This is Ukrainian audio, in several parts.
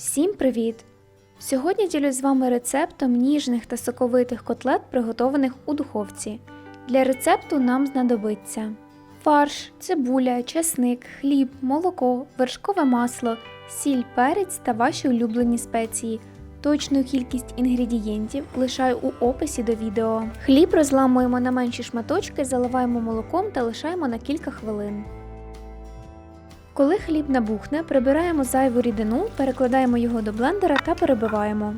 Всім привіт! Сьогодні ділюсь з вами рецептом ніжних та соковитих котлет, приготованих у духовці. Для рецепту нам знадобиться фарш, цибуля, чесник, хліб, молоко, вершкове масло, сіль, перець та ваші улюблені спеції. Точну кількість інгредієнтів лишаю у описі до відео. Хліб розламуємо на менші шматочки, заливаємо молоком та лишаємо на кілька хвилин. Коли хліб набухне, прибираємо зайву рідину, перекладаємо його до блендера та перебиваємо.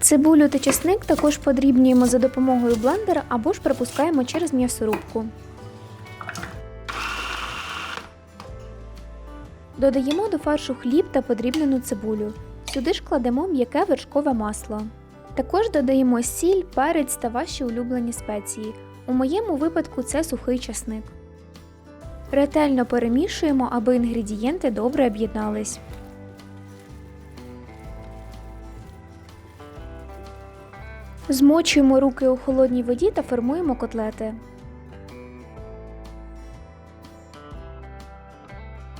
Цибулю та чесник також подрібнюємо за допомогою блендера або ж пропускаємо через м'ясорубку. Додаємо до фаршу хліб та подрібнену цибулю. Сюди ж кладемо м'яке вершкове масло. Також додаємо сіль, перець та ваші улюблені спеції. У моєму випадку це сухий часник. Ретельно перемішуємо, аби інгредієнти добре об'єднались. Змочуємо руки у холодній воді та формуємо котлети.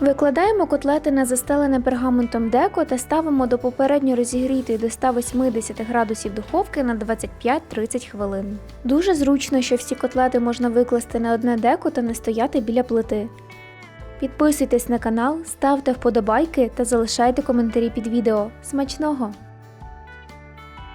Викладаємо котлети на застелене пергаментом деко та ставимо до попередньо розігрітої до 180 градусів духовки на 25-30 хвилин. Дуже зручно, що всі котлети можна викласти на одне деко та не стояти біля плити. Підписуйтесь на канал, ставте вподобайки та залишайте коментарі під відео. Смачного!